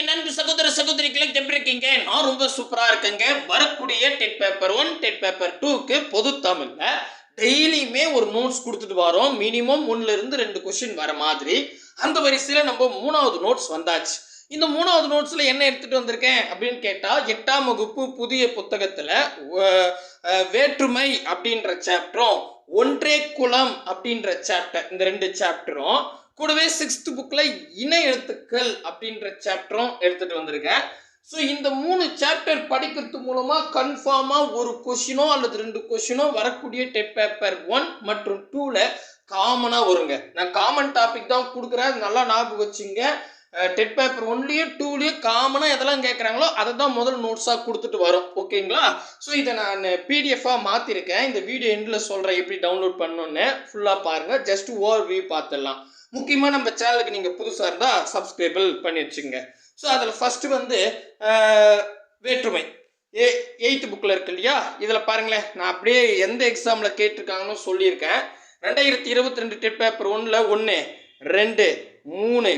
என் அன்பு சகோதர சகோதரிகளை எப்படி இருக்கீங்க நான் ரொம்ப சூப்பரா இருக்கேங்க. வரக்கூடிய TET paper one TET paper டூக்கு பொது தமிழ்ல டெய்லியுமே ஒரு நோட்ஸ் கொடுத்துட்டு வரோம். மினிமம் ஒன்னுல இருந்து ரெண்டு கொஸ்டின் வர மாதிரி. அந்த வரிசையில நம்ம மூணாவது நோட்ஸ் வந்தாச்சு. இந்த மூணாவது நோட்ஸ்ல என்ன எடுத்துட்டு வந்திருக்கேன் அப்படின்னு கேட்டா எட்டாம் வகுப்பு புதிய புத்தகத்துல வேற்றுமை அப்படின்ற சாப்டரும் ஒன்றே குலம் அப்படின்ற சாப்டர் இந்த ரெண்டு சாப்டரும் கூடவே சிக்ஸ்த் புக்கில் இணை எழுத்துக்கள் அப்படின்ற சாப்டரும் எடுத்துகிட்டு வந்திருக்கேன். ஸோ இந்த மூணு சாப்டர் படிக்கிறது மூலமாக கன்ஃபார்மாக ஒரு கொஷினோ அல்லது ரெண்டு கொஷினோ வரக்கூடிய டெட் பேப்பர் ஒன் மற்றும் டூவில் காமனாக வருங்க. நான் காமன் டாபிக் தான் கொடுக்குறேன். நல்லா ஞாபகம் வச்சுங்க. டெட் பேப்பர் ஒன்லேயும் டூலேயும் காமனாக எதெல்லாம் கேட்குறாங்களோ அதை தான் முதல் நோட்ஸாக கொடுத்துட்டு வரும். ஓகேங்களா ஸோ இதை நான் பிடிஎஃபாக மாற்றிருக்கேன் இந்த வீடியோ எண்டில் சொல்கிறேன் எப்படி டவுன்லோட் பண்ணணுன்னு ஃபுல்லாக பாருங்கள் ஜஸ்ட் ஓவர் வியூ பார்த்துடலாம். முக்கியமாக நம்ம சேனலுக்கு நீங்கள் புதுசாக இருந்தால் சப்ஸ்கிரைபிள் பண்ணி வச்சுங்க ஸோ அதில் ஃபஸ்ட்டு வந்து வேற்றுமை. ஏ எயித்து புக்கில் இருக்கு இல்லையா? இதில் பாருங்களேன். நான் அப்படியே எந்த எக்ஸாமில் கேட்டிருக்காங்கன்னு சொல்லியிருக்கேன். ரெண்டாயிரத்தி இருபத்தி ரெண்டு டெட் பேப்பர் ஒன்றில் ஒன்று ரெண்டு மூணு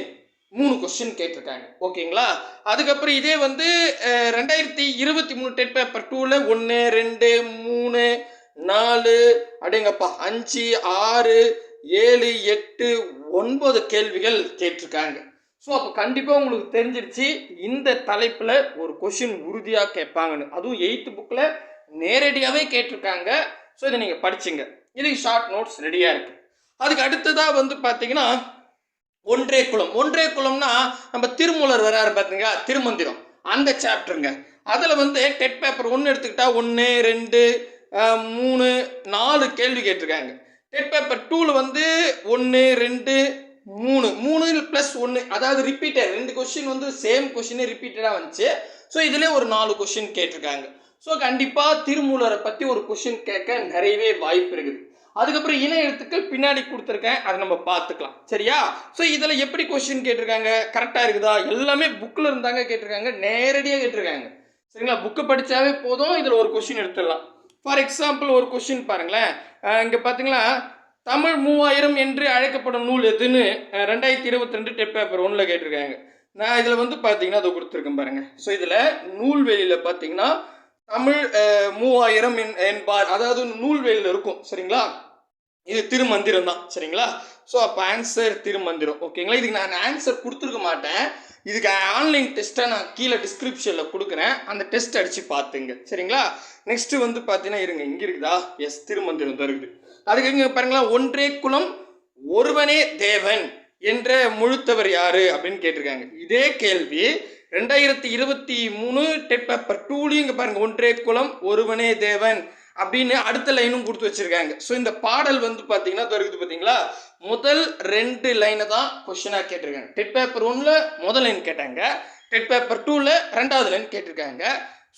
மூணு கொஸ்டின் கேட்டிருக்காங்க. ஓகேங்களா? அதுக்கப்புறம் இதே வந்து ரெண்டாயிரத்தி இருபத்தி மூணு டெட் பேப்பர் டூவில் ஒன்று ரெண்டு மூணு நாலு அப்படிங்கப்பா அஞ்சு ஆறு ஏழு எட்டு ஒன்பது கேள்விகள் கேட்டிருக்காங்க. ஸோ அப்போ கண்டிப்பாக உங்களுக்கு தெரிஞ்சிருச்சு இந்த தலைப்பில் ஒரு கொஷின் உறுதியாக கேட்பாங்கன்னு. அதுவும் எயித்து புக்கில் நேரடியாகவே கேட்டிருக்காங்க. ஸோ இதை நீங்கள் படிச்சுங்க. இதுக்கு ஷார்ட் நோட்ஸ் ரெடியாக இருக்குது அதுக்கு அடுத்ததாக வந்து பார்த்தீங்கன்னா ஒன்றே குலம். ஒன்றே குலம்னா நம்ம திருமூலர் வராரு பார்த்தீங்களா திருமந்திரம். அந்த சாப்டருங்க அதில் வந்து டெட் பேப்பர் ஒன்று எடுத்துக்கிட்டால் ஒன்று ரெண்டு மூணு நாலு கேள்வி கேட்டிருக்காங்க. டெட் பேப்பர் டூவில் வந்து ஒன்று ரெண்டு மூணு. மூணு ப்ளஸ் ஒன்று அதாவது ரிப்பீட்டட் ரெண்டு கொஷின் வந்து சேம் கொஷினே ரிப்பீட்டடாக வந்துச்சு. ஸோ இதிலே ஒரு நாலு கொஷின் கேட்டிருக்காங்க. ஸோ கண்டிப்பாக திருமூலரை பற்றி ஒரு கொஷின் கேட்க நிறையவே வாய்ப்பு இருக்குது. அதுக்கப்புறம் இன எழுத்துக்கள் பின்னாடி கொடுத்துருக்கேன். அதை நம்ம பார்த்துக்கலாம். சரியா? ஸோ இதில் எப்படி கொஷின் கேட்டிருக்காங்க? கரெக்டாக இருக்குதா? எல்லாமே புக்கில் இருந்தாங்க கேட்டிருக்காங்க. நேரடியாக கேட்டிருக்காங்க. சரிங்களா? புக்கு படித்தாவே போதும். இதில் ஒரு கொஷின் எடுத்துடலாம். ஃபார் எக்ஸாம்பிள் ஒரு கொஷின் பாருங்களேன். இங்கே பார்த்தீங்களா தமிழ் மூவாயிரம் என்று அழைக்கப்படும் நூல் எதுன்னு ரெண்டாயிரத்தி இருபத்தி ரெண்டு டெட் பேப்பர் ஒன்றில் கேட்டிருக்காங்க. நான் இதில் வந்து பார்த்தீங்கன்னா அதை கொடுத்துருக்கேன் பாருங்கள் ஸோ இதில் நூல்வெளியில் பார்த்தீங்கன்னா தமிழ் மூவாயிரம் என்- என்பார். அதாவது நூல்வெளியில் இருக்கும். சரிங்களா? இது திருமந்திரம் தான். சரிங்களா? ஸோ அப்போ ஆன்சர் திருமந்திரம். ஓகேங்களா இதுக்கு நான் ஆன்சர் கொடுத்துருக்க மாட்டேன். இதுக்கு ஆன்லைன் டெஸ்ட்டை நான் கீழே டிஸ்கிரிப்ஷனில் கொடுக்குறேன். அந்த டெஸ்ட் அடித்து பார்த்துங்க சரிங்களா? நெக்ஸ்ட்டு வந்து பார்த்தீங்கன்னா இருங்க இங்கே இருக்குதா? எஸ் திருமந்திரம் தான் இருக்குது அதுக்கு இங்கே பாருங்களா ஒன்றே குலம் ஒருவனே தேவன் என்ற முழுத்தவர் யாரு அப்படின்னு கேட்டிருக்காங்க. இதே கேள்வி ரெண்டாயிரத்தி இருபத்தி மூணு டெட் பேப்பர் டூலையும் இங்கே பாருங்க ஒன்றே குலம் ஒருவனே தேவன். அப்படின்னு அடுத்த லைனும் கொடுத்து வச்சிருக்காங்க. ஸோ இந்த பாடல் வந்து பார்த்தீங்கன்னா தொடங்குது பார்த்தீங்களா முதல் ரெண்டு லைனை தான் கொஷினாக கேட்டிருக்காங்க. டெட் பேப்பர் ஒன்றில் முதல் லைன் கேட்டாங்க. டெட் பேப்பர் டூவில் ரெண்டாவது லைன் கேட்டிருக்காங்க.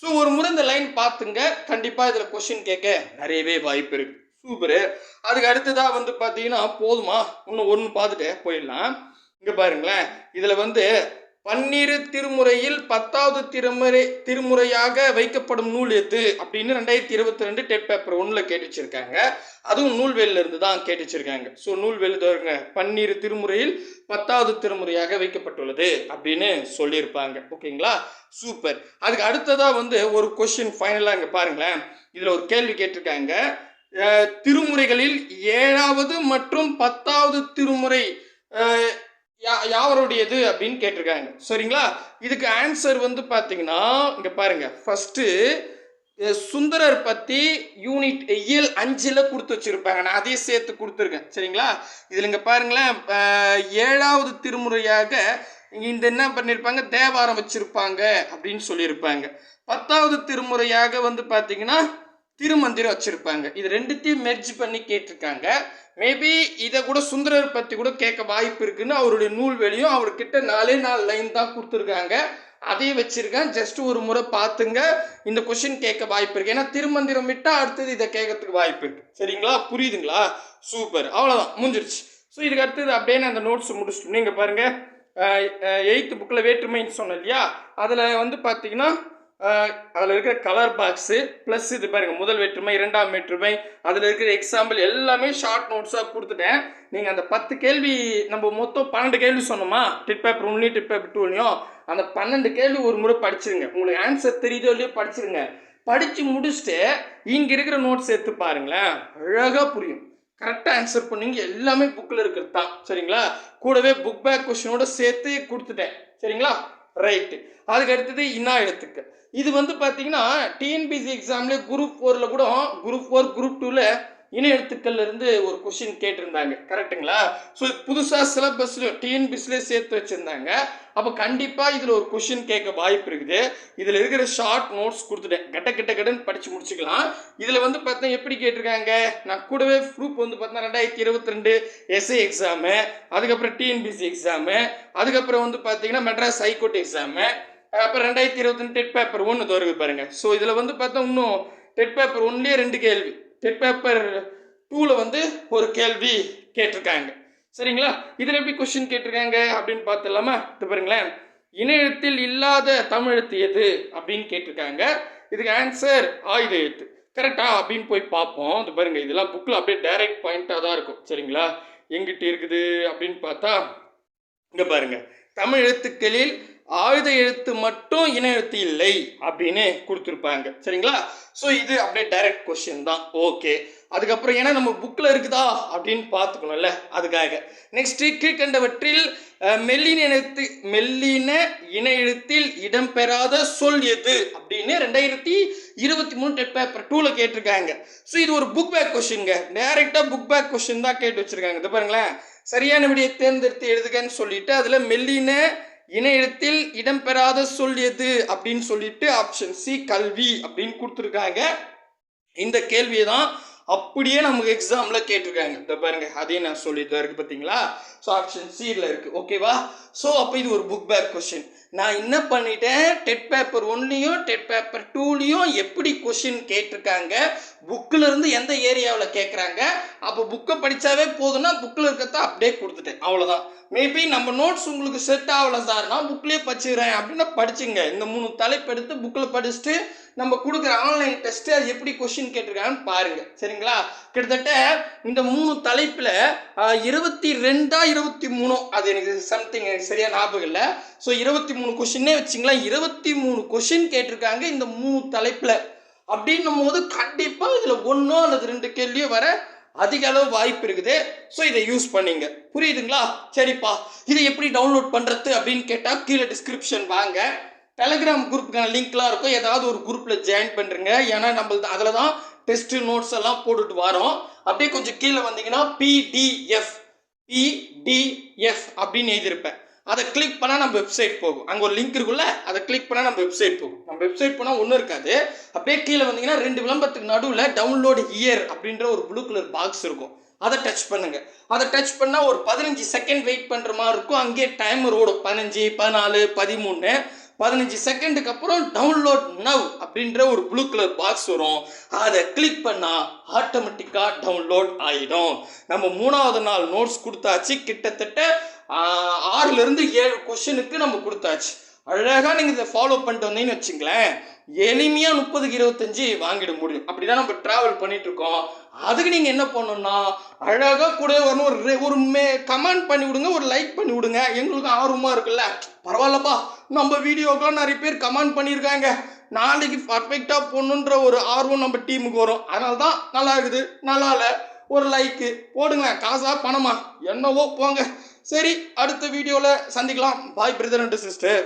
ஸோ ஒரு முறை இந்த லைன் பார்த்துங்க. கண்டிப்பாக இதில் கொஷின் கேட்க நிறையவே வாய்ப்பு இருக்கு. சூப்பரு அதுக்கு அடுத்ததாக வந்து பார்த்தீங்கன்னா போதுமா? இன்னும் ஒன்று பார்த்துட்டு போயிடலாம். இங்கே பாருங்களேன். இதில் வந்து பன்னிரு திருமுறையில் பத்தாவது திருமுறை திருமுறையாக வைக்கப்படும் நூல் எது அப்படின்னு ரெண்டாயிரத்தி இருபத்தி ரெண்டு டெட் பேப்பர் ஒன்றில் கேட்டு வச்சிருக்காங்க. அதுவும் நூல்வேலிருந்து தான் கேட்டு வச்சிருக்காங்க. ஸோ நூல்வேல் பன்னிரு திருமுறையில் பத்தாவது திருமுறையாக வைக்கப்பட்டுள்ளது அப்படின்னு சொல்லியிருப்பாங்க. ஓகேங்களா? சூப்பர் அதுக்கு அடுத்ததாக வந்து ஒரு கொஷின் ஃபைனலாக இங்கே பாருங்களேன். இதில் ஒரு கேள்வி கேட்டிருக்காங்க. திருமுறைகளில் ஏழாவது மற்றும் பத்தாவது திருமுறை யா- யாவருடையது அப்படின்னு கேட்டிருக்காங்க. சரிங்களா? இதுக்கு ஆன்சர் வந்து பார்த்தீங்கன்னா இங்கே பாருங்க. ஃபர்ஸ்ட்டு சுந்தரர் பற்றி யூனிட் இயல் அஞ்சில் கொடுத்து வச்சுருப்பாங்க. நான் அதையே சேர்த்து கொடுத்துருக்கேன். சரிங்களா? இதில் இங்கே பாருங்களேன் ஏழாவது திருமுறையாக இந்த என்ன பண்ணியிருப்பாங்க தேவாரம் வச்சுருப்பாங்க அப்படின்னு சொல்லியிருப்பாங்க. பத்தாவது திருமுறையாக வந்து பார்த்தீங்கன்னா திருமந்திரம் வச்சுருப்பாங்க. இது ரெண்டுத்தையும் மெர்ஜ் பண்ணி கேட்டிருக்காங்க. மேபி இதை கூட சுந்தரர் பற்றி கூட கேட்க வாய்ப்பு இருக்குன்னு அவருடைய நூல் வெளியும் அவர்கிட்ட நாலே நாலு லைன் தான் கொடுத்துருக்காங்க. அதையும் வச்சிருக்கேன். ஜஸ்ட் ஒரு முறை பார்த்துங்க. இந்த கொஷின் கேட்க வாய்ப்பு இருக்கு. ஏன்னா திருமந்திரம் விட்டால் அடுத்தது இதை கேட்கறதுக்கு வாய்ப்பு இருக்கு. சரிங்களா? புரியுதுங்களா? சூப்பர் அவ்வளோதான் முடிஞ்சிருச்சு. ஸோ இதுக்கு அடுத்தது அப்படியே நான் அந்த நோட்ஸ் முடிச்சுட்டு நீங்கள் பாருங்கள் எயித்து புக்கில் வேற்றுமைன்னு சொன்னேன் இல்லையா? அதில் வந்து பார்த்தீங்கன்னா அதில் இருக்கிற கலர் பாக்ஸு ப்ளஸ் இது பாருங்க முதல் வேற்றுமை இரண்டாம் வேற்றுமை அதில் இருக்கிற எக்ஸாம்பிள் எல்லாமே ஷார்ட் நோட்ஸாக கொடுத்துட்டேன். நீங்கள் அந்த பத்து கேள்வி நம்ம மொத்தம் பன்னெண்டு கேள்வி சொன்னோமா? டிட் பேப்பர் ஒன்லையும் டிட் பேப்பர் டூலையும் அந்த பன்னெண்டு கேள்வி ஒரு முறை படிச்சிருங்க. உங்களுக்கு ஆன்சர் தெரியுதோ இல்லையோ படிச்சிருங்க. படித்து முடிச்சுட்டு இங்கே இருக்கிற நோட்ஸ் எடுத்து பாருங்களேன். அழகாக புரியும். கரெக்டாக ஆன்சர் பண்ணீங்க. எல்லாமே புக்கில் இருக்கிறது தான். சரிங்களா? கூடவே புக் பேக் கொஷினோட சேர்த்து கொடுத்துட்டேன். சரிங்களா? ரைட்டு அதுக்கு அடுத்தது இன்னா எழுத்துக்கள் இது வந்து பார்த்தீங்கன்னா டிஎன்பிசி எக்ஸாம்லேயே குரூப் ஃபோரில் கூட குரூப் ஃபோர் குரூப் டூவில் இன இருந்து ஒரு கொஷின் கேட்டிருந்தாங்க. கரெக்ட்டுங்களா ஸோ புதுசாக சிலபஸ்லையும் டிஎன்பிசிலே சேர்த்து வச்சுருந்தாங்க. அப்போ கண்டிப்பாக இதில் ஒரு கொஷின் கேட்க வாய்ப்பு இருக்குது. இதில் இருக்கிற ஷார்ட் நோட்ஸ் கொடுத்துட்டேன். கட்ட கட்ட கடன் படித்து முடிச்சுக்கலாம். இதில் வந்து பார்த்தா எப்படி கேட்டிருக்காங்க? நான் கூடவே ப்ரூப் வந்து பார்த்தா ரெண்டாயிரத்தி இருபத்தி ரெண்டு எஸ்ஐ எக்ஸாமு அதுக்கப்புறம் டிஎன்பிசி எக்ஸாமு அதுக்கப்புறம் வந்து பார்த்தீங்கன்னா மெட்ராஸ் ஹைகோர்ட் எக்ஸாமு அப்புறம் ரெண்டாயிரத்தி இருபத்தி டெட் பேப்பர் ஒன்று வருது பாருங்கள் ஸோ இதில் வந்து பார்த்தா இன்னும் டெட் பேப்பர் ஒன்லேயே ரெண்டு கேள்வி. டெட் பேப்பர் டூவில் வந்து ஒரு கேள்வி கேட்டிருக்காங்க. சரிங்களா? இதில் எப்படி கொஸ்டின் கேட்டிருக்காங்க அப்படின்னு பார்த்துலாமா இது பாருங்களேன். இன எழுத்தில் இல்லாத தமிழ் எது அப்படின்னு கேட்டிருக்காங்க. இதுக்கு ஆன்சர் ஆயுத எழுத்து. கரெக்டா அப்படின்னு போய் பார்ப்போம். இது பாருங்க இதெல்லாம் புக்கில் அப்படியே டைரக்ட் பாயிண்ட்டாக தான் இருக்கும். சரிங்களா? எங்கிட்ட இருக்குது அப்படின்னு பார்த்தா இங்கே பாருங்க. தமிழ் எழுத்துக்களில் ஆயுத எழுத்து மட்டும் இன எழுத்து இல்லை அப்படின்னு கொடுத்துருப்பாங்க. சரிங்களா? ஸோ இது அப்படியே டைரக்ட் கொஸ்டின் தான். ஓகே அதுக்கப்புறம் ஏன்னா நம்ம புக்கில் இருக்குதா அப்படின்னு பார்த்துக்கணும்ல அதுக்காக. நெக்ஸ்ட் கீழ்கண்டவற்றில் மெல்லின எழுத்து மெல்லின இன எழுத்தில் இடம்பெறாத சொல் எது அப்படின்னு ரெண்டாயிரத்தி இருபத்தி மூணு டெட் பேப்பர் டூவில் கேட்டிருக்காங்க. ஸோ இது ஒரு புக் பேக் கொஸ்டின்ங்க டைரெக்டாக புக் பேக் கொஸ்டின் தான் கேட்டு வச்சுருக்காங்க. இது பாருங்களேன். சரியான விடையை தேர்ந்தெடுத்து எழுதுகன்னு சொல்லிட்டு அதில் மெல்லின இணையத்தில் இடம்பெறாத சொல் எது அப்படின்னு சொல்லிட்டு ஆப்ஷன் சி கல்வி அப்படின்னு கொடுத்துருக்காங்க. இந்த கேள்வியை தான் அப்படியே நமக்கு எக்ஸாமில் கேட்டிருக்காங்க. இந்த பாருங்க அதையும் நான் சொல்லிட்டு இருக்கு பார்த்தீங்களா? ஸோ ஆப்ஷன் சியில் இருக்கு. ஓகேவா ஸோ அப்போ இது ஒரு புக் பேக் கொஷின் நான் என்ன பண்ணிட்டேன்? டெட் பேப்பர் ஒன்லையும் டெட் பேப்பர் டூலையும் எப்படி கொஷின் கேட்டிருக்காங்க? புக்கில் இருந்து எந்த ஏரியாவில் கேட்குறாங்க? அப்போ புக்கை படித்தாவே போதும்னா புக்கில் இருக்கிறத அப்படியே கொடுத்துட்டேன். அவ்வளோதான் மேபி நம்ம நோட்ஸ் உங்களுக்கு செட் ஆகல சார் நான் புக்லேயே படிச்சுக்கிறேன். அப்படின்னா படிச்சுங்க. இந்த மூணு தலைப்பு எடுத்து புக்கில் படிச்சுட்டு நம்ம கொடுக்குற ஆன்லைன் டெஸ்ட்டு அது எப்படி கொஷின் கேட்டிருக்காங்கன்னு பாருங்க. சரிங்களா? கிட்டத்தட்ட இந்த மூணு தலைப்பில் இருபத்தி ரெண்டா இருபத்தி மூணோ அது எனக்கு சம்திங் எனக்கு சரியாக ஞாபகம் இல்லை. ஸோ இருபத்தி மூணு கொஷின்னே வச்சிங்களேன். இருபத்தி மூணு கொஷின் கேட்டிருக்காங்க இந்த மூணு தலைப்பில். அப்படின்னும் போது கண்டிப்பாக இதில் ஒன்றோ அல்லது ரெண்டு கேள்வியோ வர அதிக அளவு வாய்ப்பு இருக்குது. ஸோ இதை யூஸ் பண்ணிங்க. புரியுதுங்களா? சரிப்பா. இதை எப்படி டவுன்லோட் பண்ணுறது அப்படின்னு கேட்டால் கீழே டிஸ்கிரிப்ஷன் வாங்க. டெலகிராம் குரூப்புக்கான லிங்க்லாம் இருக்கும். ஏதாவது ஒரு குரூப்பில் ஜாயின் பண்ணுறங்க ஏன்னா நம்மளது அதில் தான் டெஸ்ட்டு நோட்ஸ் எல்லாம் போட்டுட்டு வரோம். அப்படியே கொஞ்சம் கீழே வந்தீங்கன்னா பிடிஎஃப் பிடிஎஃப் அப்படின்னு எழுதியிருப்பேன். அதை கிளிக் பண்ணால் நம்ம வெப்சைட் போகும். அங்கே ஒரு லிங்க் இருக்குல்ல அதை கிளிக் பண்ணால் நம்ம வெப்சைட் போகும். நம்ம வெப்சைட் போனால் ஒன்றும் இருக்காது. அப்படியே கீழே வந்தீங்கன்னா ரெண்டு விளம்பரத்துக்கு நடுவில் டவுன்லோடு இயர் அப்படின்ற ஒரு ப்ளூ கலர் பாக்ஸ் இருக்கும். அதை டச் பண்ணுங்கள் அதை டச் பண்ணால் ஒரு பதினஞ்சு செகண்ட் வெயிட் பண்ணுற மாதிரி இருக்கும். அங்கேயே டைமர் ஓடும். பதினஞ்சு பதினாலு பதிமூணு. பதினஞ்சு செகண்டுக்கு அப்புறம் டவுன்லோட் நவ் அப்படின்ற ஒரு ப்ளூ கலர் பாக்ஸ் வரும். அதை கிளிக் பண்ணால் ஆட்டோமேட்டிக்காக டவுன்லோட் ஆகிடும் நம்ம மூணாவது நாள் நோட்ஸ் கொடுத்தாச்சு. கிட்டத்தட்ட ஆறுலேருந்து ஏழு கொஷனுக்கு நம்ம கொடுத்தாச்சு. அழகாக நீங்கள் இதை ஃபாலோ பண்ணிட்டு வந்தீங்கன்னு வச்சுங்களேன் எளிமையாக முப்பதுக்கு இருபத்தஞ்சு வாங்கிட முடியும். அப்படிதான் நம்ம ட்ராவல் பண்ணிட்டு இருக்கோம். அதுக்கு நீங்கள் என்ன பண்ணணும்னா அழகாக கூட வரணும். ஒரு ஒரு மே கமெண்ட் பண்ணி விடுங்க ஒரு லைக் பண்ணி விடுங்க எங்களுக்கு ஆர்வமாக இருக்குல்ல. பரவாயில்லப்பா. நம்ம வீடியோக்கெலாம் நிறைய பேர் கமெண்ட் பண்ணியிருக்காங்க. நாளைக்கு பர்ஃபெக்டாக போடணுன்ற ஒரு ஆர்வம் நம்ம டீமுக்கு வரும். அதனால தான் நல்லா இருக்குது. நல்லா இல்லை ஒரு லைக்கு போடுங்களேன் காசா பணமா? என்னவோ போங்க. சரி அடுத்த வீடியோவில் சந்திக்கலாம். பாய் பிரதர் அண்ட் சிஸ்டர்